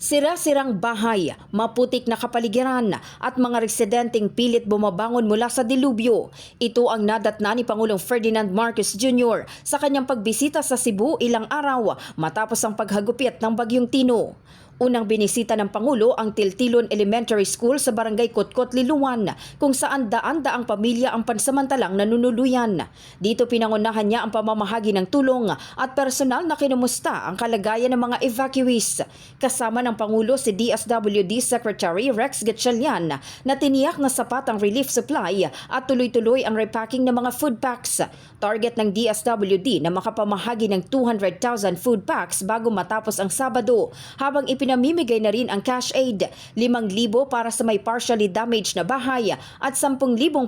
Sira-sirang bahay, maputik na kapaligiran at mga residenteng pilit bumabangon mula sa dilubyo. Ito ang nadatna ni Pangulong Ferdinand Marcos Jr. sa kanyang pagbisita sa Cebu ilang araw matapos ang paghagupit ng Bagyong Tino. Unang binisita ng Pangulo ang Tiltilon Elementary School sa Barangay Kotkot, Liluan, kung saan daan-daang pamilya ang pansamantalang nanunuluyan. Dito pinangunahan niya ang pamamahagi ng tulong at personal na kinumusta ang kalagayan ng mga evacuees. Kasama ng Pangulo si DSWD Secretary Rex Gatchalian na tiniyak na sapat ang relief supply at tuloy-tuloy ang repacking ng mga food packs. Target ng DSWD na makapamahagi ng 200,000 food packs bago matapos ang Sabado habang ipinamimigay na rin ang cash aid, 5,000 para sa may partially damaged na bahay at 10,000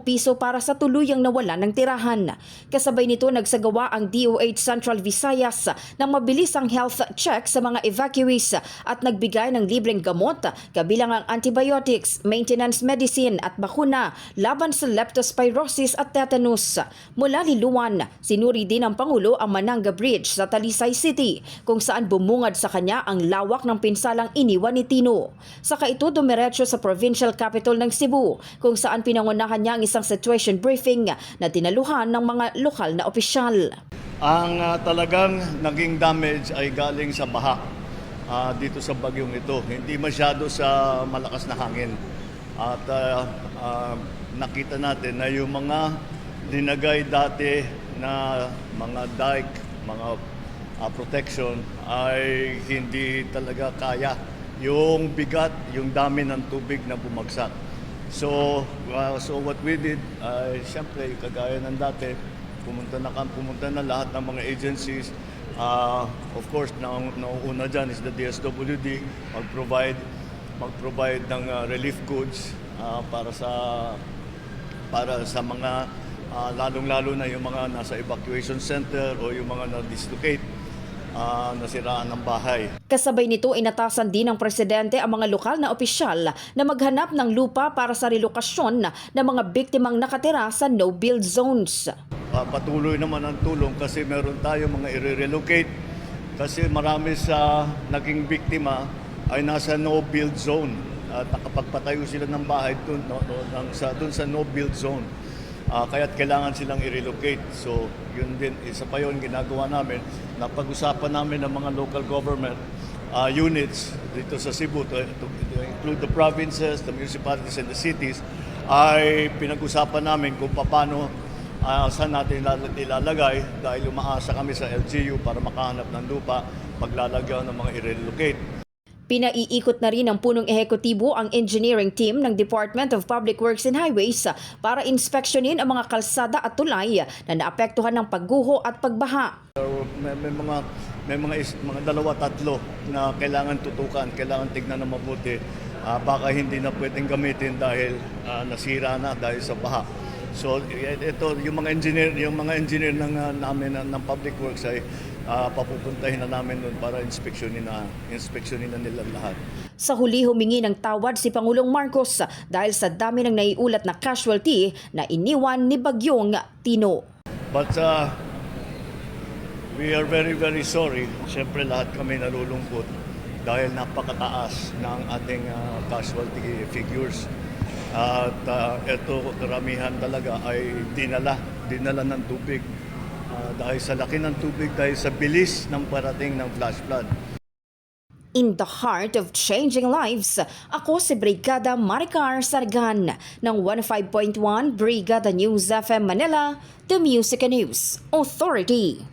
piso para sa tuluyang nawala ng tirahan. Kasabay nito nagsagawa ang DOH Central Visayas ng mabilisang health check sa mga evacuees at nagbigay ng libreng gamot kabilang ang antibiotics, maintenance medicine at bakuna laban sa leptospirosis at tetanus. Mula Liluan, sinuri din ng Pangulo ang Mananga Bridge sa Talisay City kung saan bumungad sa kanya ang lawak ng pinsalang iniwan ni Tino. Saka ito dumiretso sa provincial capital ng Cebu kung saan pinangunahan niya ang isang situation briefing na tinaluhan ng mga lokal na opisyal. Ang ah, talagang naging damage ay galing sa baha ah, dito sa bagyong ito. Hindi masyado sa malakas na hangin. At ah, ah, nakita natin na yung mga dinagay dati na mga dike, mga ah, protection ay hindi talaga kaya yung bigat, yung dami ng tubig na bumagsak. So, uh, so what we did, ay siyempre, kagaya ng dati, pumunta na, kam- pumunta na lahat ng mga agencies. Uh, of course, na, nauuna dyan is the DSWD, mag-provide, mag-provide ng uh, relief goods uh, para sa para sa mga uh, lalong-lalo na yung mga nasa evacuation center o yung mga na-dislocate, uh, nasiraan ng bahay. Kasabay nito inatasan din ng presidente ang mga lokal na opisyal na maghanap ng lupa para sa relokasyon ng mga biktimang nakatira sa no-build zones. Uh, patuloy naman ang tulong kasi meron tayo mga i-relocate kasi marami sa naging biktima ay nasa no-build zone at nakapagpatayo sila ng bahay dun, no, no, sa, dun sa no-build zone. Ah, kaya't kailangan silang i-relocate. So, yun din, isa pa yun ginagawa namin. Napag-usapan namin ng mga local government ah, units dito sa Cebu to, to, to include the provinces, the municipalities, and the cities ay pinag-usapan namin kung paano ah, saan natin ilal- ilalagay dahil umaasa kami sa LGU para makahanap ng lupa paglalagyan ng mga i-relocate. Pinaiikot na rin ng punong ehekutibo ang engineering team ng Department of Public Works and Highways para inspeksyonin ang mga kalsada at tulay na naapektuhan ng pagguho at pagbaha. So, may, may mga may mga is, mga dalawa tatlo na kailangan tutukan, kailangan tignan na mabuti. Ah, baka hindi na pwedeng gamitin dahil ah, nasira na dahil sa baha. So ito yung mga engineer, yung mga engineer ng ah, namin ng, ng Public Works ay ah, papupuntahin na namin doon para inspeksyonin na inspeksyonin na nila lahat. Sa huli humingi ng tawad si Pangulong Marcos dahil sa dami ng naiulat na casualty na iniwan ni Bagyong Tino. But uh, we are very, very sorry. Siyempre lahat kami nalulungkot dahil napakataas ng ating uh, casualty figures. At uh, ito, karamihan talaga ay dinala, dinala ng tubig. Uh, dahil sa laki ng tubig, dahil sa bilis ng parating ng flash flood. In the heart of changing lives, ako si Brigada Maricar Sargan ng 105.1 Brigada News FM Manila, The Music News Authority.